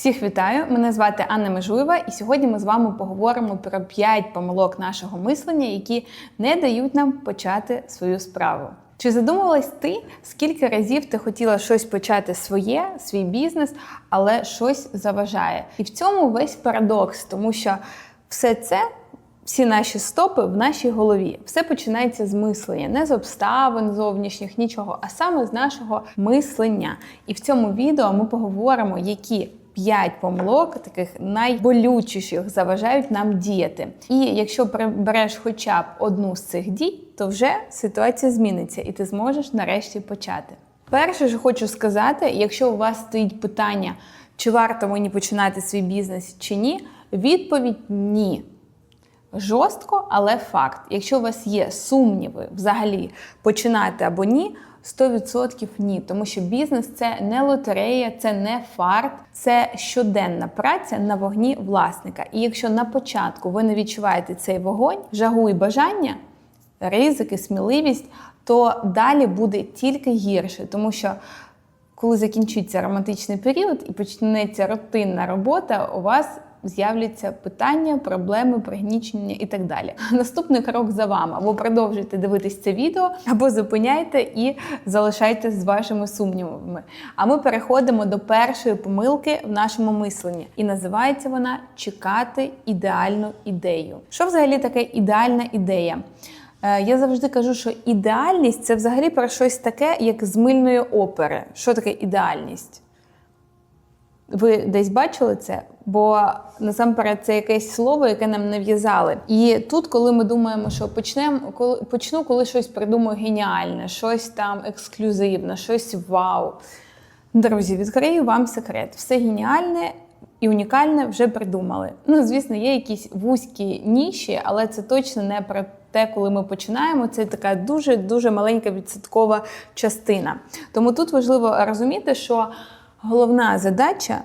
Всіх вітаю! Мене звати Анна Межуєва, і сьогодні ми з вами поговоримо про 5 помилок нашого мислення, які не дають нам почати свою справу. Чи задумувалась ти, скільки разів ти хотіла щось почати своє, свій бізнес, але щось заважає? І в цьому весь парадокс, тому що все це. Всі наші стопи в нашій голові. Все починається з мислення, не з обставин зовнішніх, нічого, а саме з нашого мислення. І в цьому відео ми поговоримо, які п'ять помилок, таких найболючіших, заважають нам діяти. І якщо прибереш хоча б одну з цих дій, то вже ситуація зміниться, і ти зможеш нарешті почати. Перше, що хочу сказати, якщо у вас стоїть питання, чи варто мені починати свій бізнес чи ні, відповідь ні. Жорстко, але факт. Якщо у вас є сумніви взагалі починати або ні, 100% ні. Тому що бізнес це не лотерея, це не фарт, це щоденна праця на вогні власника. І якщо на початку ви не відчуваєте цей вогонь, жагу і бажання, ризики, сміливість, то далі буде тільки гірше, тому що. Коли закінчиться романтичний період і почнеться рутинна робота, у вас з'являться питання, проблеми, пригнічення і так далі. Наступний крок за вами. Або продовжуйте дивитись це відео, або зупиняйте і залишайтесь з вашими сумнівами. А ми переходимо до першої помилки в нашому мисленні. І називається вона чекати ідеальну ідею. Що взагалі таке ідеальна ідея? Е, я завжди кажу, що ідеальність це взагалі про щось таке, як з мильної опери. Що таке ідеальність? Ви десь бачили це? Бо насамперед це якесь слово, яке нам нав'язали. І тут, коли ми думаємо, що почнемо, коли почну, коли щось придумаю геніальне, щось там ексклюзивне, щось вау. Друзі, відкрию вам секрет. Все геніальне і унікальне вже придумали. Ну, звісно, є якісь вузькі ніші, але це точно не про те, коли ми починаємо. Це така дуже дуже маленька відсоткова частина. Тому тут важливо розуміти, що головна задача.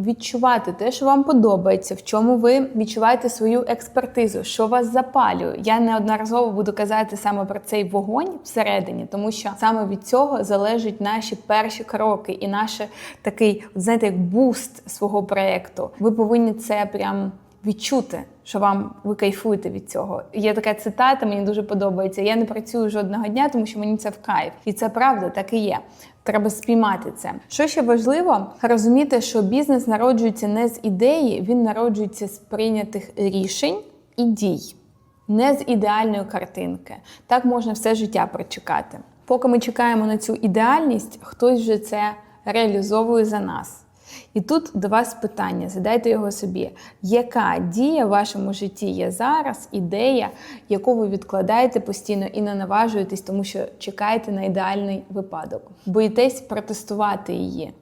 Відчувати те, що вам подобається, в чому ви відчуваєте свою експертизу, що вас запалює. Я неодноразово буду казати саме про цей вогонь всередині, тому що саме від цього залежать наші перші кроки і наш такий, знаєте, як буст свого проєкту. Ви повинні це прям відчути, що вам ви кайфуєте від цього. Є така цитата, мені дуже подобається. Я не працюю жодного дня, тому що мені це в кайф. І це правда, так і є. Треба спіймати це. Що ще важливо, розуміти, що бізнес народжується не з ідеї, він народжується з прийнятих рішень і дій, не з ідеальної картинки. Так можна все життя прочекати. Поки ми чекаємо на цю ідеальність, хтось вже це реалізовує за нас. І тут до вас питання, задайте його собі, яка дія в вашому житті є зараз, ідея, яку ви відкладаєте постійно і не наважуєтесь, тому що чекаєте на ідеальний випадок. Боїтесь протестувати її.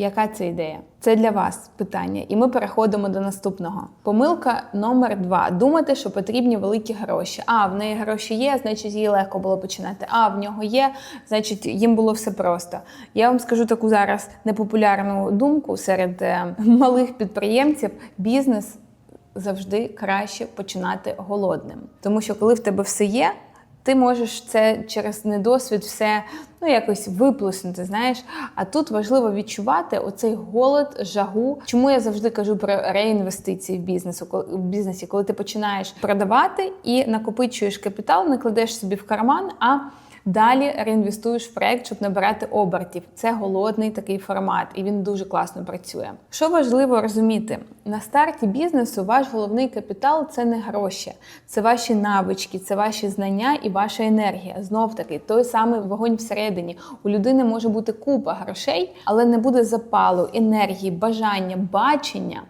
Яка це ідея? Це для вас питання, і ми переходимо до наступного. Помилка номер два: думати, що потрібні великі гроші. А в неї гроші є, значить їй легко було починати. А в нього є, значить їм було все просто. Я вам скажу таку зараз непопулярну думку серед е, малих підприємців. Бізнес завжди краще починати голодним, тому що коли в тебе все є. Ти можеш це через недосвід все ну якось виплеснути, знаєш. А тут важливо відчувати оцей голод, жагу. Чому я завжди кажу про реінвестиції в бізнесу, в бізнесі, коли ти починаєш продавати і накопичуєш капітал, не кладеш собі в карман, а Далі реінвестуєш в проект, щоб набирати обертів. Це голодний такий формат, і він дуже класно працює. Що важливо розуміти, на старті бізнесу ваш головний капітал це не гроші, це ваші навички, це ваші знання і ваша енергія. Знов таки, той самий вогонь всередині. У людини може бути купа грошей, але не буде запалу, енергії, бажання, бачення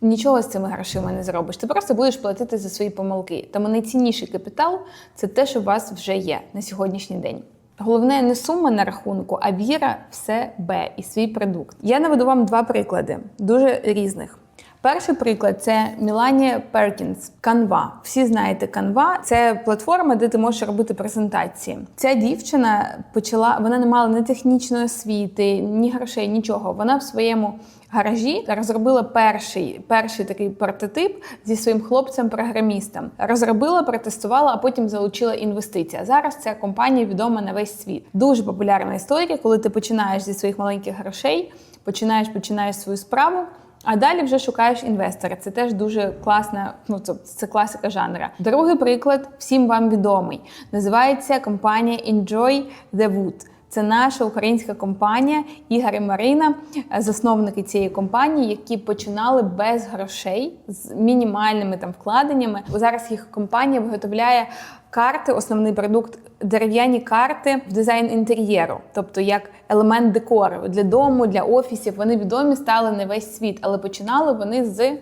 нічого з цими грошима не зробиш. Ти просто будеш платити за свої помилки. Тому найцінніший капітал це те, що у вас вже є на сьогоднішній день. Головне не сума на рахунку, а віра в себе і свій продукт. Я наведу вам два приклади, дуже різних. Перший приклад це Міланія Перкінс, Canva. Всі знаєте Canva. Це платформа, де ти можеш робити презентації. Ця дівчина почала, вона не мала ні технічної освіти, ні грошей, нічого. Вона в своєму гаражі розробила перший перший такий прототип зі своїм хлопцем-програмістом. Розробила, протестувала, а потім залучила інвестиції. Зараз ця компанія відома на весь світ. Дуже популярна історія, коли ти починаєш зі своїх маленьких грошей. починаєш починаєш свою справу. А далі вже шукаєш інвестора. Це теж дуже класна, ну це, це класика жанра. Другий приклад всім вам відомий. Називається компанія Enjoy the Wood. Це наша українська компанія Ігор і Марина, е, засновники цієї компанії, які починали без грошей з мінімальними там вкладеннями. Зараз їх компанія виготовляє карти, основний продукт дерев'яні карти в дизайн інтер'єру, тобто як елемент декору для дому, для офісів. Вони відомі стали на весь світ, але починали вони з.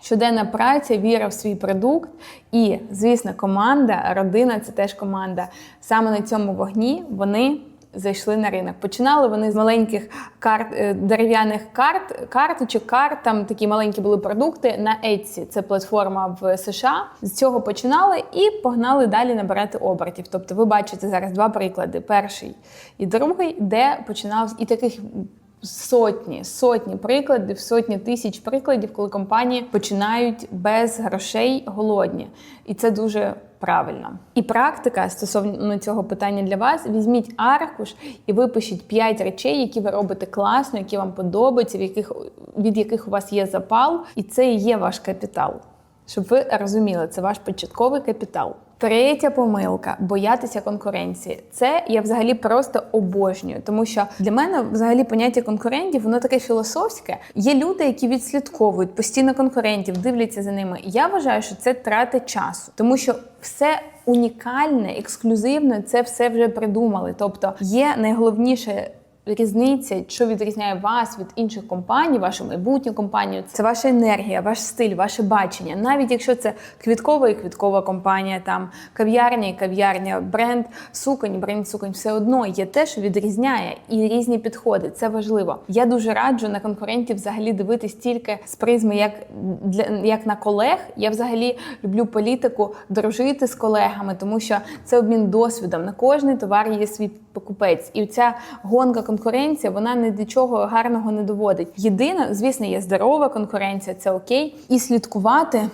Щоденна праця, віра в свій продукт, і, звісно, команда, родина це теж команда. Саме на цьому вогні вони зайшли на ринок. Починали вони з маленьких карт е, дерев'яних карт, карточок, карт, там такі маленькі були продукти на Etsy. Це платформа в США. З цього починали і погнали далі набирати обертів. Тобто, ви бачите зараз два приклади: перший і другий, де починав і таких. Сотні, сотні прикладів, сотні тисяч прикладів, коли компанії починають без грошей голодні, і це дуже правильно. І практика стосовно цього питання для вас: візьміть аркуш і випишіть 5 речей, які ви робите класно, які вам подобаються, в яких від яких у вас є запал, і це і є ваш капітал. Щоб ви розуміли, це ваш початковий капітал. Третя помилка боятися конкуренції. Це я взагалі просто обожнюю, тому що для мене взагалі поняття конкурентів воно таке філософське. Є люди, які відслідковують постійно конкурентів, дивляться за ними. Я вважаю, що це трата часу, тому що все унікальне, ексклюзивне, це все вже придумали. Тобто є найголовніше різниця, що відрізняє вас від інших компаній, вашу майбутню компанію, це ваша енергія, ваш стиль, ваше бачення. Навіть якщо це квіткова і квіткова компанія, там кав'ярня і кав'ярня, бренд суконь, бренд суконь, все одно є те, що відрізняє і різні підходи. Це важливо. Я дуже раджу на конкурентів взагалі дивитись тільки з призми, як для як на колег. Я взагалі люблю політику дружити з колегами, тому що це обмін досвідом. На кожний товар є свій покупець, і ця гонка конкуренція вона ні до чого гарного не доводить. Єдине, звісно, є здорова конкуренція, це окей, і слідкувати.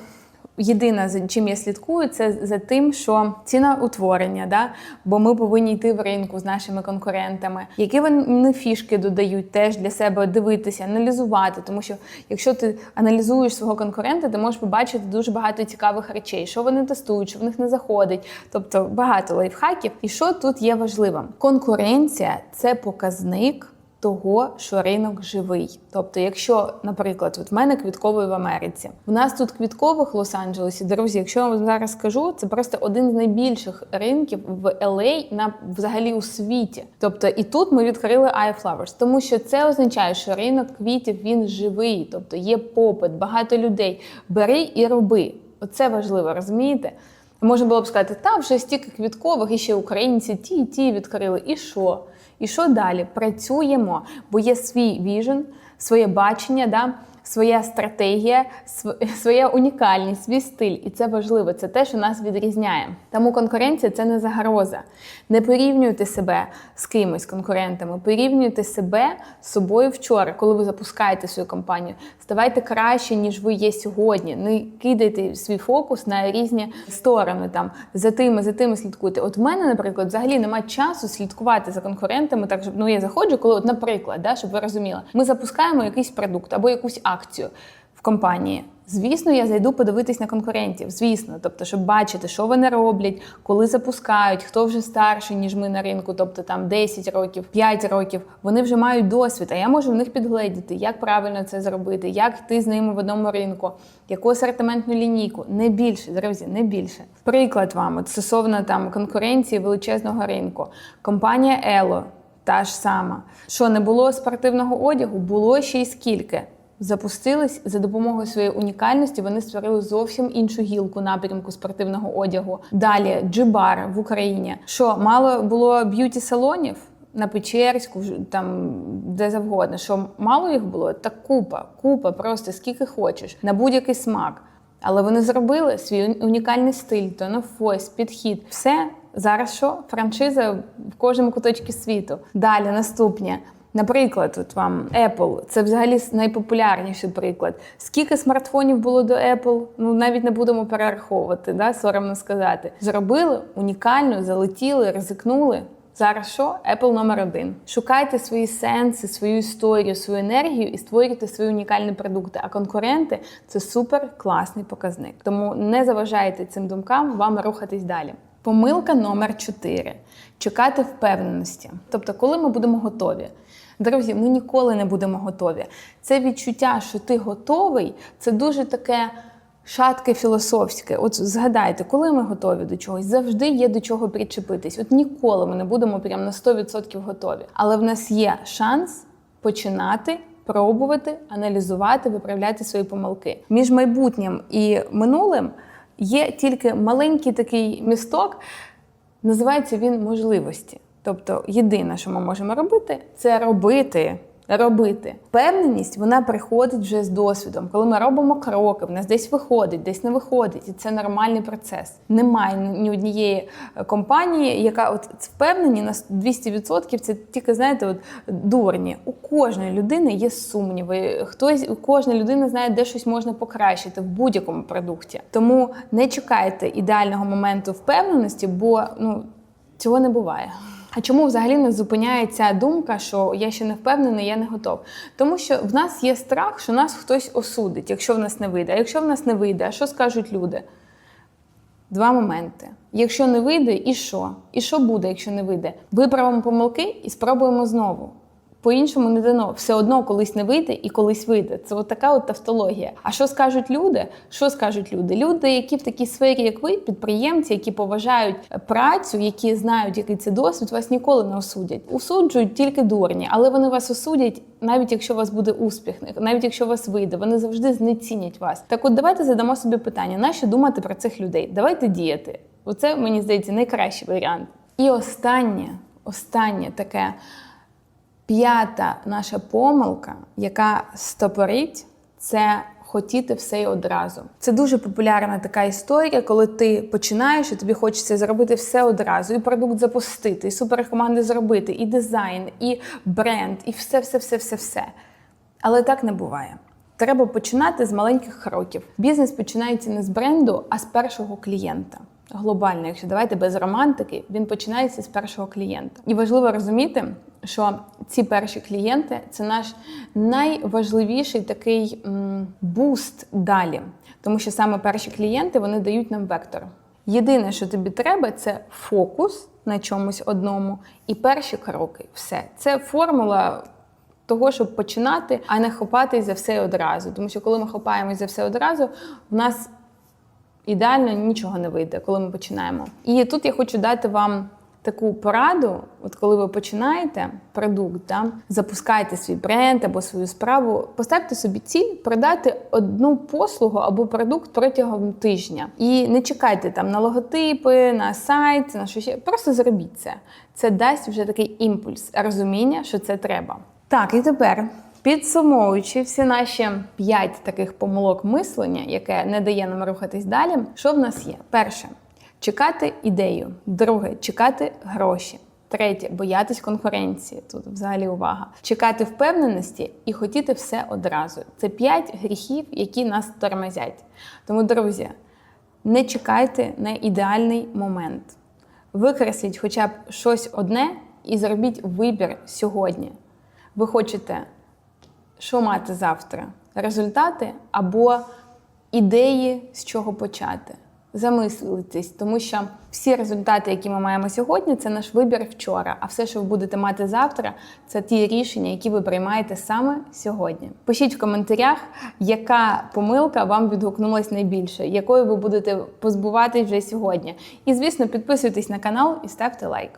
Єдине, за чим я слідкую, це за тим, що ціноутворення, да? бо ми повинні йти в ринку з нашими конкурентами, які вони фішки додають, теж для себе дивитися, аналізувати. Тому що якщо ти аналізуєш свого конкурента, ти можеш побачити дуже багато цікавих речей, що вони тестують, що в них не заходить. Тобто багато лайфхаків. І що тут є важливим? Конкуренція це показник того, що ринок живий. Тобто, якщо, наприклад, от в мене квітковий в Америці, у нас тут квіткових в Лос-Анджелесі, друзі, якщо я вам зараз скажу, це просто один з найбільших ринків в LA на взагалі у світі. Тобто, і тут ми відкрили iFlowers, тому що це означає, що ринок квітів він живий, тобто є попит, багато людей. Бери і роби. Оце важливо, розумієте? Можна було б сказати, та вже стільки квіткових, і ще українці ті і ті відкрили. І що? І що далі? Працюємо, бо є свій віжен, своє бачення, да? Своя стратегія, своя унікальність, свій стиль. І це важливо, це те, що нас відрізняє. Тому конкуренція це не загроза. Не порівнюйте себе з кимось конкурентами, порівнюйте себе з собою вчора, коли ви запускаєте свою компанію. Ставайте краще, ніж ви є сьогодні. Не кидайте свій фокус на різні сторони. Там за тими, за тими слідкуйте. От в мене, наприклад, взагалі немає часу слідкувати за конкурентами. Так щоб ну я заходжу, коли, от, наприклад, да, щоб ви розуміли, ми запускаємо якийсь продукт або якусь акцію в компанії. Звісно, я зайду подивитись на конкурентів. Звісно, тобто, щоб бачити, що вони роблять, коли запускають, хто вже старший, ніж ми на ринку, тобто там 10 років, 5 років. Вони вже мають досвід. А я можу в них підгледіти, як правильно це зробити, як йти з ними в одному ринку, яку асортиментну лінійку. Не більше, друзі, не більше. Приклад вам от стосовно там конкуренції величезного ринку. Компанія Ело. Та ж сама, що не було спортивного одягу, було ще й скільки. Запустились за допомогою своєї унікальності. Вони створили зовсім іншу гілку напрямку спортивного одягу. Далі джибар в Україні. Що мало було б'юті салонів на Печерську, там де завгодно. Що мало їх було? Та купа, купа, просто скільки хочеш на будь-який смак. Але вони зробили свій унікальний стиль, тонофойс, підхід. Все зараз що франшиза в кожному куточку світу. Далі наступні. Наприклад, от вам Apple, це взагалі найпопулярніший приклад. Скільки смартфонів було до Apple? Ну навіть не будемо перераховувати, да? соромно сказати. Зробили унікально, залетіли, ризикнули. Зараз що? Apple номер один. Шукайте свої сенси, свою історію, свою енергію і створюйте свої унікальні продукти. А конкуренти це супер класний показник. Тому не заважайте цим думкам вам рухатись далі. Помилка номер 4. чекати впевненості. Тобто, коли ми будемо готові. Друзі, ми ніколи не будемо готові. Це відчуття, що ти готовий, це дуже таке шатке філософське. От згадайте, коли ми готові до чогось, завжди є до чого причепитись. От ніколи ми не будемо прям на 100% готові. Але в нас є шанс починати. Пробувати, аналізувати, виправляти свої помилки. Між майбутнім і минулим є тільки маленький такий місток, називається він можливості. Тобто, єдине, що ми можемо робити, це робити. Робити впевненість вона приходить вже з досвідом. Коли ми робимо кроки, в нас десь виходить, десь не виходить, і це нормальний процес. Немає ні однієї е, компанії, яка от впевнені на 200%, Це тільки знаєте, от дурні. У кожної людини є сумніви. Хтось у кожна людина знає, де щось можна покращити в будь-якому продукті. Тому не чекайте ідеального моменту впевненості, бо ну цього не буває. А чому взагалі не зупиняється думка, що я ще не впевнений, я не готов? Тому що в нас є страх, що нас хтось осудить, якщо в нас не вийде. А якщо в нас не вийде, а що скажуть люди? Два моменти. Якщо не вийде, і що? І що буде, якщо не вийде? Виправимо помилки і спробуємо знову. По-іншому не дано. Все одно колись не вийде і колись вийде. Це от така от тавтологія. А що скажуть люди? Що скажуть люди? Люди, які в такій сфері, як ви, підприємці, які поважають працю, які знають, який це досвід, вас ніколи не осудять. Усуджують тільки дурні, але вони вас осудять, навіть якщо у вас буде успіх, навіть якщо у вас вийде, вони завжди знецінять вас. Так, от давайте задамо собі питання: нащо думати про цих людей? Давайте діяти. Оце мені здається найкращий варіант. І останнє, останнє таке. П'ята наша помилка, яка стопорить, це хотіти все і одразу. Це дуже популярна така історія, коли ти починаєш і тобі хочеться зробити все одразу, і продукт запустити, і суперкоманди зробити, і дизайн, і бренд, і все, все, все, все, все. Але так не буває. Треба починати з маленьких кроків. Бізнес починається не з бренду, а з першого клієнта. Глобально, якщо давайте без романтики, він починається з першого клієнта. І важливо розуміти, що ці перші клієнти це наш найважливіший такий буст далі. Тому що саме перші клієнти вони дають нам вектор. Єдине, що тобі треба, це фокус на чомусь одному і перші кроки. Все. Це формула. Того, щоб починати, а не хопатись за все одразу. Тому що коли ми хопаємось за все одразу, в нас ідеально нічого не вийде, коли ми починаємо. І тут я хочу дати вам таку пораду, от коли ви починаєте продукт, да, запускаєте свій бренд або свою справу, поставте собі ціль продати одну послугу або продукт протягом тижня. І не чекайте там на логотипи, на сайт, на що ще. Просто зробіть це. Це дасть вже такий імпульс, розуміння, що це треба. Так, і тепер. Підсумовуючи всі наші п'ять таких помилок мислення, яке не дає нам рухатись далі, що в нас є? Перше чекати ідею. Друге чекати гроші. Третє боятись конкуренції. Тут взагалі увага. Чекати впевненості і хотіти все одразу. Це п'ять гріхів, які нас тормозять. Тому, друзі, не чекайте на ідеальний момент. Викресліть хоча б щось одне і зробіть вибір сьогодні. Ви хочете що мати завтра? Результати або ідеї, з чого почати. Замислитись, тому що всі результати, які ми маємо сьогодні, це наш вибір вчора. А все, що ви будете мати завтра, це ті рішення, які ви приймаєте саме сьогодні. Пишіть в коментарях, яка помилка вам відгукнулась найбільше, якою ви будете позбуватись вже сьогодні. І, звісно, підписуйтесь на канал і ставте лайк.